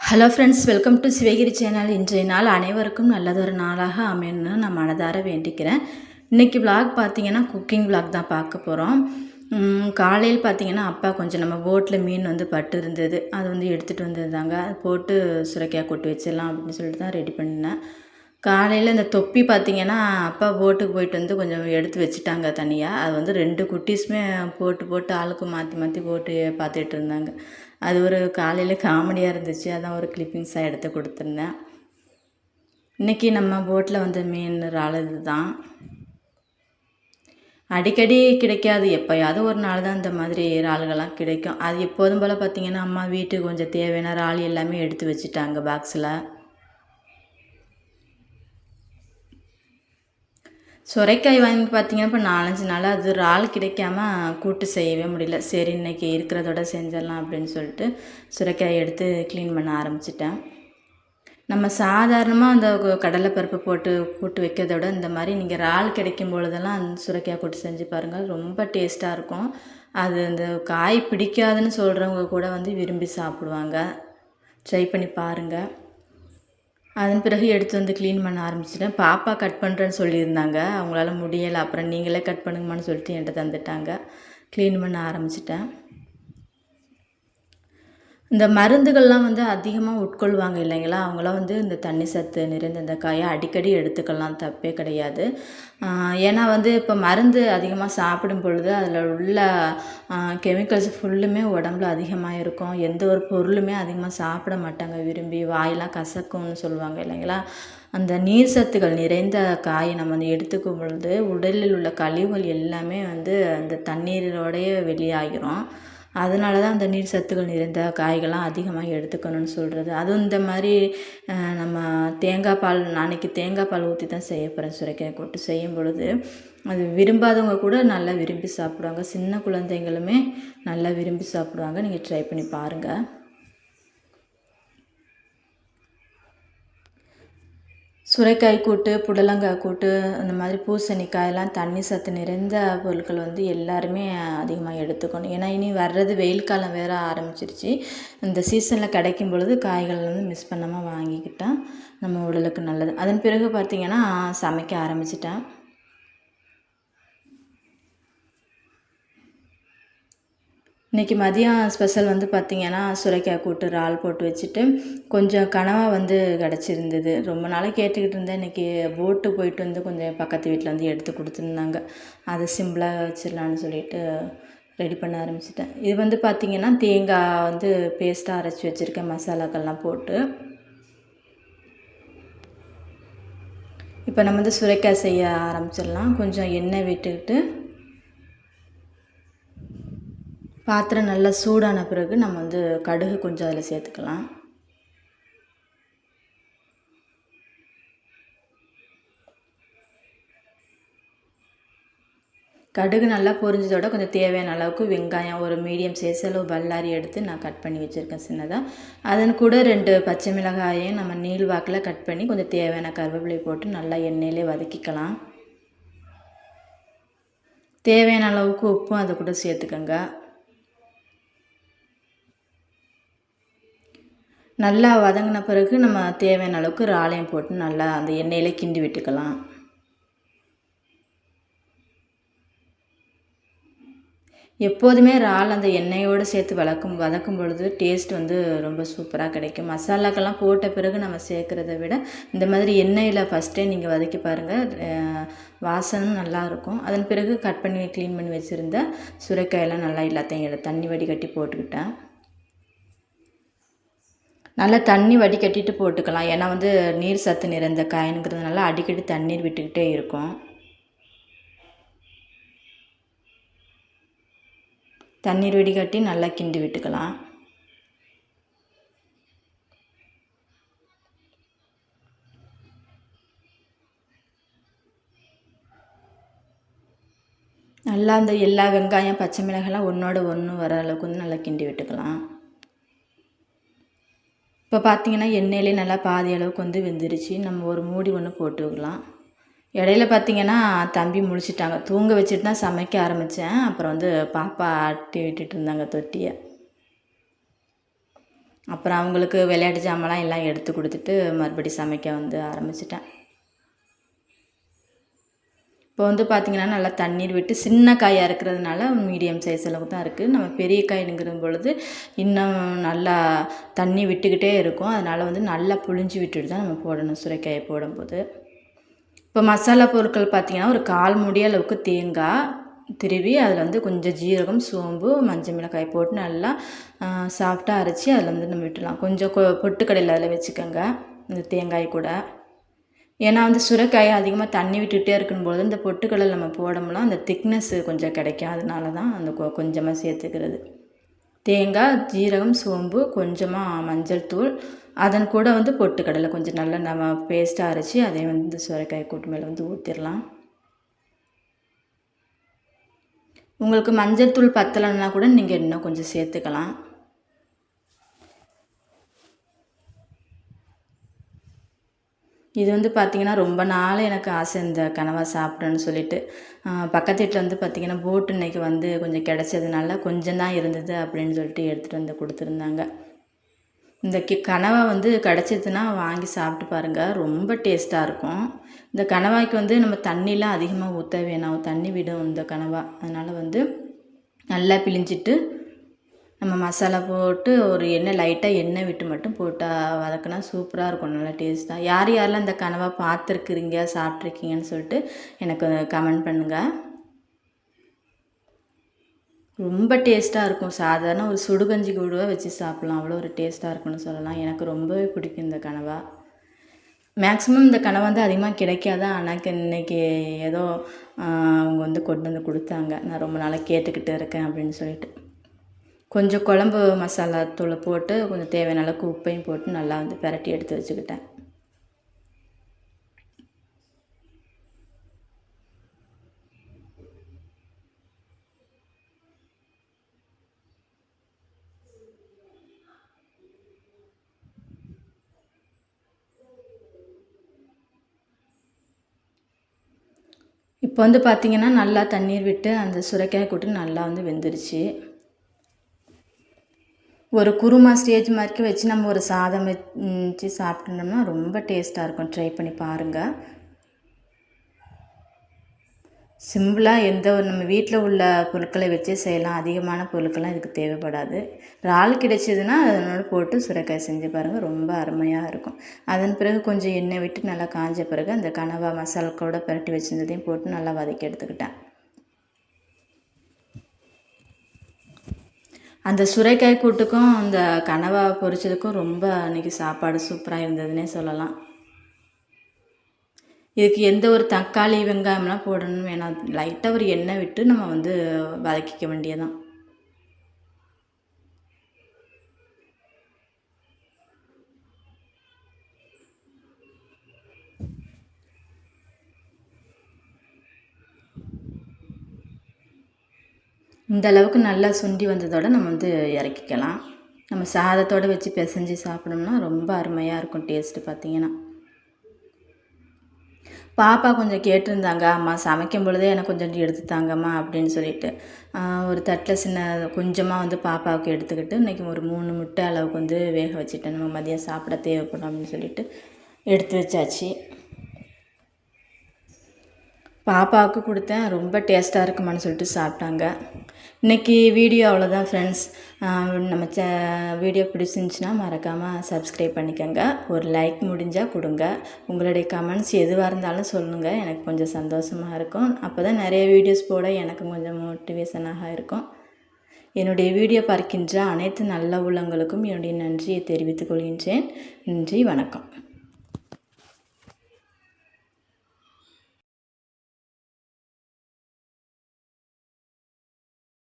Hello friends welcome to Sivagiri channel இன்றைய நாள் அனைவருக்கும் நல்லதொரு நாளாக அமையணும்னு நான் மனதார வேண்டிக்கிறேன். இன்றைக்கி விளாக் பார்த்தீங்கன்னா குக்கிங் விளாக் தான் பார்க்க போகிறோம் காலையில் பார்த்தீங்கன்னா அப்பா கொஞ்சம் நம்ம போட்டில் மீன் வந்து பட்டு இருந்தது அது வந்து எடுத்துகிட்டு வந்திருந்தாங்க. அது போட்டு சுரைக்காய் கொட்டு வச்சிடலாம் அப்படின்னு சொல்லிட்டு தான் ரெடி பண்ணினேன். காலையில் இந்த தொப்பி பார்த்தீங்கன்னா அப்பா போட்டுக்கு போயிட்டு வந்து கொஞ்சம் எடுத்து வச்சுட்டாங்க தனியாக அது வந்து ரெண்டு குட்டீஸுமே போட்டு போட்டு ஆளுக்கு மாற்றி மாற்றி போட்டு பார்த்துட்டு இருந்தாங்க. அது ஒரு காலையில் காமெடியாக இருந்துச்சு. அதான் ஒரு கிளிப்பிங்ஸாக எடுத்து கொடுத்துருந்தேன். இன்றைக்கி நம்ம போட்டில் வந்து மீன் இறால் இது தான் அடிக்கடி கிடைக்காது. எப்போயாவது ஒரு நாள் தான் இந்த மாதிரி இறால்கள்லாம் கிடைக்கும். அது எப்போதும் போல் பார்த்திங்கன்னா அம்மா வீட்டுக்கு கொஞ்சம் தேவையான இறால் எல்லாமே எடுத்து வச்சுட்டாங்க பாக்ஸில் சுரைக்காய் வாங்கி பார்த்தீங்கன்னா இப்போ நாலஞ்சு நாள் அது இறால் கிடைக்காம கூட்டு செய்யவே முடியல. சரி இன்னைக்கு இருக்கிறதோட செஞ்சிடலாம் அப்படின்னு சொல்லிட்டு சுரைக்காய் எடுத்து க்ளீன் பண்ண ஆரம்பிச்சிட்டேன். நம்ம சாதாரணமாக அந்த கடலைப்பருப்பு போட்டு கூட்டு வைக்கிறத விட இந்த மாதிரி நீங்கள் இறால் கிடைக்கும் பொழுதெல்லாம் அந்த சுரைக்காய் கூட்டு செஞ்சு பாருங்கள் ரொம்ப டேஸ்ட்டாக இருக்கும். அது அந்த காய் பிடிக்காதுன்னு சொல்கிறவங்க கூட வந்து விரும்பி சாப்பிடுவாங்க. ட்ரை பண்ணி பாருங்கள் அதன் பிறகு எடுத்து வந்து க்ளீன் பண்ண ஆரம்பிச்சிட்டேன். பாப்பா கட் பண்ணுறேன்னு சொல்லியிருந்தாங்க. அவங்களால முடியலை. அப்புறம் நீங்களே கட் பண்ணுங்கம்மான்னு சொல்லிட்டு என்கிட்ட தந்துட்டாங்க. க்ளீன் பண்ண ஆரம்பிச்சிட்டேன். இந்த மருந்துகள்லாம் வந்து அதிகமாக உட்கொள்வாங்க இல்லைங்களா? அவங்களாம் வந்து இந்த தண்ணி சத்து நிறைந்த இந்த காயை அடிக்கடி எடுத்துக்கலாம். தப்பே கிடையாது. ஏன்னா வந்து இப்போ மருந்து அதிகமாக சாப்பிடும் பொழுது அதில் உள்ள கெமிக்கல்ஸ் ஃபுல்லுமே உடம்புல அதிகமாக இருக்கும். எந்த ஒரு பொருளுமே அதிகமாக சாப்பிட மாட்டாங்க. விரும்பி வாயெல்லாம் கசக்கும்னு சொல்லுவாங்க இல்லைங்களா? அந்த நீர் சத்துக்கள் நிறைந்த காயை நம்ம வந்து எடுத்துக்கும் பொழுது உடலில் உள்ள கழிவுகள் எல்லாமே வந்து அந்த தண்ணீரோடையே வெளியாகிரும். அதனால தான் அந்த நீர் சத்துக்கள் நிறைந்த காய்கள்லாம் அதிகமாக எடுத்துக்கணும்னு சொல்கிறது அதுவும் இந்த மாதிரி நம்ம தேங்காய் பால் நாளைக்கு தேங்காய் பால் ஊற்றி தான் செய்ய போகிறேன் சுரைக்காய் கூட்டு. செய்யும் பொழுது அது விரும்பாதவங்க கூட நல்லா விரும்பி சாப்பிடுவாங்க. சின்ன குழந்தைங்களுமே நல்லா விரும்பி சாப்பிடுவாங்க. நீங்கள் ட்ரை பண்ணி பாருங்கள் சுரைக்காய் கூட்டு புடலங்காய் கூட்டு அந்த மாதிரி பூசணிக்காய் எல்லாம் தண்ணி சத்து நிறைந்த பொருட்கள் வந்து எல்லாருமே அதிகமாக எடுத்துக்கணும். ஏன்னா இனி வர்றது வெயில் காலம் வேற ஆரம்பிச்சிருச்சு. இந்த சீசனில் கிடைக்கும் பொழுது காய்கள் வந்து மிஸ் பண்ணாமல் வாங்கிக்கிட்டால் நம்ம உடலுக்கு நல்லது. அதன் பிறகு பார்த்திங்கன்னா சமைக்க ஆரம்பிச்சிட்டேன். இன்றைக்கி மதியம் ஸ்பெஷல் வந்து பார்த்திங்கன்னா சுரைக்காய் கூட்டு இறால் போட்டு வச்சுட்டு கொஞ்சம் கனவா வந்து கிடச்சிருந்தது. ரொம்ப நாளாக கேட்டுக்கிட்டு இருந்தேன். இன்றைக்கி போட்டு போயிட்டு வந்து கொஞ்சம் பக்கத்து வீட்டில் வந்து எடுத்து கொடுத்துருந்தாங்க. அதை சிம்பிளாக வச்சிடலான்னு சொல்லிட்டு ரெடி பண்ண ஆரம்பிச்சிட்டேன். இது வந்து பார்த்திங்கன்னா தேங்காய் வந்து பேஸ்ட்டாக அரைச்சி வச்சுருக்கேன். மசாலாக்கள்லாம் போட்டு. இப்போ நம்ம வந்து சுரைக்காய் செய்ய ஆரம்பிச்சிடலாம். கொஞ்சம் எண்ணெய் விட்டுக்கிட்டு பாத்திரம் நல்லா சூடான பிறகு நம்ம வந்து கடுகு கொஞ்சம் அதில் சேர்த்துக்கலாம். கடுகு நல்லா பொரிஞ்சதோட கொஞ்சம் தேவையான அளவுக்கு வெங்காயம் ஒரு மீடியம் சைஸ் அளவு பல்லாரி எடுத்து நான் கட் பண்ணி வச்சுருக்கேன் சின்னதாக அதன் கூட ரெண்டு பச்சை மிளகாயையும் நம்ம நீள் வாக்கில் கட் பண்ணி கொஞ்சம் தேவையான கருவேப்பிலை போட்டு நல்லா எண்ணெயிலே வதக்கிக்கலாம். தேவையான அளவுக்கு உப்பும் அதை கூட சேர்த்துக்கோங்க. நல்லா வதங்கின பிறகு நம்ம தேவையான அளவுக்கு இறாலையும் போட்டு நல்லா அந்த எண்ணெயில் கிண்டி விட்டுக்கலாம். எப்போதுமே இறால் அந்த எண்ணெயோடு சேர்த்து வளர்க்கும் வதக்கும் பொழுது டேஸ்ட் வந்து ரொம்ப சூப்பராக கிடைக்கும். மசாலாக்கெல்லாம் போட்ட பிறகு நம்ம சேர்க்குறத விட இந்த மாதிரி எண்ணெயில் ஃபஸ்ட்டே நீங்கள் வதக்கி பாருங்கள் வாசனும் நல்லாயிருக்கும் அதன் பிறகு கட் பண்ணி க்ளீன் பண்ணி வச்சுருந்த சுரைக்காயெல்லாம் நல்லா எல்லாத்தையும் தண்ணி வடிகட்டி போட்டுக்கிட்டேன். நல்லா தண்ணி வடிகட்டிட்டு போட்டுக்கலாம். ஏன்னா வந்து நீர் சத்து நிறைந்த காயினுங்கிறதுனால அடிக்கடி தண்ணீர் விட்டுக்கிட்டே இருக்கும். தண்ணீர் வடிகட்டி நல்லா கிண்டி விட்டுக்கலாம். நல்லா அந்த எல்லா வெங்காயம் பச்சை மிளகாய்லாம் ஒன்றோட ஒன்று வர அளவுக்கு வந்து நல்லா கிண்டி விட்டுக்கலாம். இப்போ பார்த்தீங்கன்னா எண்ணெயிலே நல்லா பாதி அளவுக்கு வந்து வெந்துருச்சு. நம்ம ஒரு மூடி ஒன்று போட்டுக்கலாம் இடையில பார்த்தீங்கன்னா தம்பி முழிச்சிட்டாங்க. தூங்க வச்சுட்டு தான் சமைக்க ஆரம்பித்தேன் அப்புறம் வந்து பாப்பா ஆட்டி விட்டுட்டு இருந்தாங்க தொட்டியை. அப்புறம் அவங்களுக்கு விளையாட்டு ஜாமான்லாம் எல்லாம் எடுத்து கொடுத்துட்டு மறுபடி சமைக்க வந்து ஆரம்பிச்சிட்டேன். இப்போ வந்து பார்த்திங்கன்னா நல்லா தண்ணீர் விட்டு சின்ன காயாக இருக்கிறதுனால மீடியம் சைஸ் அளவுக்கு தான் இருக்குது நம்ம பெரிய காய்னுங்கிற பொழுது இன்னும் நல்லா தண்ணி விட்டுக்கிட்டே இருக்கும். அதனால் வந்து நல்லா புழிஞ்சு விட்டுட்டு தான் நம்ம போடணும் சுரைக்காயை போடும்போது. இப்போ மசாலா பொருட்கள் பார்த்திங்கன்னா ஒரு கால் முடிய அளவுக்கு தேங்காய் திருவி அதில் வந்து கொஞ்சம் ஜீரகம் சோம்பு மஞ்சள் மிளகாய் போட்டு நல்லா சாஃப்டாக அரைச்சி அதில் வந்து நம்ம விட்டுடலாம். கொஞ்சம் கொ பொட்டுக்கடையில் அதில் வச்சுக்கோங்க இந்த தேங்காய் கூட. ஏன்னா வந்து சுரைக்காய் அதிகமாக தண்ணி விட்டுகிட்டே இருக்கும்போது இந்த பொட்டுக்கடலை நம்ம போடோம்னா அந்த திக்னஸ்ஸு கொஞ்சம் கிடைக்கும். அதனால தான் அந்த கொ கொஞ்சமாக சேர்த்துக்கிறது. தேங்காய் ஜீரகம் சோம்பு கொஞ்சமாக மஞ்சள் தூள். அதன் கூட வந்து பொட்டுக்கடலை கொஞ்சம் நல்லா நம்ம பேஸ்ட்டாக அரைச்சி அதையும் வந்து சுரைக்காய் கூட்டு மேலே வந்து ஊற்றிடலாம் உங்களுக்கு மஞ்சள் தூள் பத்தலைன்னா கூட நீங்கள் இன்னும் கொஞ்சம் சேர்த்துக்கலாம். இது வந்து பார்த்திங்கன்னா ரொம்ப நாள் எனக்கு ஆசை இந்த கனவா சாப்பிடணும்னு சொல்லிட்டு. பக்கத்து வீட்டில் வந்து பார்த்திங்கன்னா போட்டு இன்னைக்கு வந்து கொஞ்சம் கிடச்சதுனால கொஞ்சம் தான் இருந்தது அப்படின்னு சொல்லிட்டு எடுத்துகிட்டு வந்து கொடுத்துருந்தாங்க. இந்த கி கனவா வந்து கிடச்சிதுன்னா வாங்கி சாப்பிட்டு பாருங்கள் ரொம்ப டேஸ்ட்டாக இருக்கும். இந்த கனவாய்க்கு வந்து நம்ம தண்ணிலாம் அதிகமாக ஊற்ற வேணாம் தண்ணி விடும் இந்த கனவா. அதனால் வந்து நல்லா பிழிஞ்சிட்டு நம்ம மசாலா போட்டு ஒரு எண்ணெய் லைட்டாக எண்ணெய் விட்டு மட்டும் போட்டால் வதக்குனா சூப்பராக இருக்கும். நல்லா டேஸ்ட்டாக யார் யாரெல்லாம் இந்த கனவை பார்த்துருக்குறீங்க சாப்பிட்ருக்கீங்கன்னு சொல்லிட்டு எனக்கு கமெண்ட் பண்ணுங்கள் ரொம்ப டேஸ்ட்டாக இருக்கும். சாதாரண ஒரு சுடுகஞ்சி கூட வச்சு சாப்பிட்லாம். அவ்வளோ ஒரு டேஸ்ட்டாக இருக்கும்னு சொல்லலாம். எனக்கு ரொம்பவே பிடிக்கும் இந்த கனவா. மேக்ஸிமம் இந்த கனவா வந்து அதிகமாக கிடைக்காது? ஆனால் இன்றைக்கி ஏதோ அவங்க வந்து கொண்டு வந்து கொடுத்தாங்க. நான் ரொம்ப நாளாக கேட்டுக்கிட்டு இருக்கேன் அப்படின்னு சொல்லிட்டு. கொஞ்சம் குழம்பு மசாலா தூளை போட்டு கொஞ்சம் தேவையான அளவுக்கு உப்பையும் போட்டு நல்லா வந்து பெரட்டி எடுத்து வச்சுக்கிட்டேன். இப்போ வந்து பார்த்திங்கன்னா நல்லா தண்ணீர் விட்டு அந்த சுரைக்காய் கூட்டு நல்லா வந்து வெந்துருச்சு. ஒரு குருமா ஸ்டேஜ் மாதிரிக்கு வச்சு நம்ம ஒரு சாதம் வச்சு சாப்பிட்டோம்னா ரொம்ப டேஸ்ட்டாக இருக்கும். ட்ரை பண்ணி பாருங்கள் சிம்பிளாக எந்த ஒரு நம்ம வீட்டில் உள்ள பொருட்களை வச்சே செய்யலாம். அதிகமான பொருட்கள்லாம் இதுக்கு தேவைப்படாது. இறால் கிடைச்சதுன்னா அதனோட போட்டு சுரைக்காய் செஞ்சு பாருங்கள் ரொம்ப அருமையாக இருக்கும். அதன் பிறகு கொஞ்சம் எண்ணெய் விட்டு நல்லா காஞ்ச பிறகு அந்த கனவா மசாலா கூட பரட்டி வச்சுருந்ததையும் போட்டு நல்லா வதக்கி எடுத்துக்கிட்டேன். அந்த சுரைக்காய் கூட்டுக்கும் அந்த கனவா பொரிச்சதுக்கும் ரொம்ப அன்றைக்கி சாப்பாடு சூப்பராக இருந்ததுன்னே சொல்லலாம். இதுக்கு எந்த ஒரு தக்காளி வெங்காயம்லாம் போடணும் வேணாம். லைட்டாக ஒரு எண்ணெய் விட்டு நம்ம வந்து வதக்கிக்க வேண்டியதான் இந்த அளவுக்கு நல்லா சுண்டி வந்ததோடு நம்ம வந்து இறக்கிக்கலாம். நம்ம சாதத்தோடு வச்சு பிசைஞ்சு சாப்பிடணும்னா ரொம்ப அருமையாக இருக்கும் டேஸ்ட்டு பார்த்திங்கன்னா. பாப்பா கொஞ்சம் கேட்டிருந்தாங்க அம்மா சமைக்கும் பொழுதே எனக்கு கொஞ்சம் எடுத்து தாங்கம்மா அப்படின்னு சொல்லிட்டு. ஒரு தட்டில் சின்ன கொஞ்சமாக வந்து பாப்பாவுக்கு எடுத்துக்கிட்டு இன்றைக்கி ஒரு மூணு முட்டை அளவுக்கு வந்து வேக வச்சுட்டேன். நம்ம மதியம் சாப்பிட தேவைப்படும் அப்படின்னு சொல்லிட்டு எடுத்து வச்சாச்சு. பாப்பாவுக்கு கொடுத்தேன். ரொம்ப டேஸ்ட்டாக இருக்குமான்னு சொல்லிட்டு சாப்பிட்டாங்க. இன்றைக்கி வீடியோ அவ்வளோதான் ஃப்ரெண்ட்ஸ் நம்ம சே வீடியோ பிடிச்சிருந்துச்சின்னா மறக்காமல் சப்ஸ்கிரைப் பண்ணிக்கோங்க. ஒரு லைக் முடிஞ்சால் கொடுங்க. உங்களுடைய கமெண்ட்ஸ் எதுவாக இருந்தாலும் சொல்லுங்கள் எனக்கு கொஞ்சம் சந்தோஷமாக இருக்கும். அப்போ தான் நிறைய வீடியோஸ் போட எனக்கு கொஞ்சம் மோட்டிவேஷனாக இருக்கும். என்னுடைய வீடியோ பார்க்கின்ற அனைத்து நல்ல உள்ளங்களுக்கும் என்னுடைய நன்றியை தெரிவித்துக் கொள்கின்றேன். நன்றி வணக்கம்.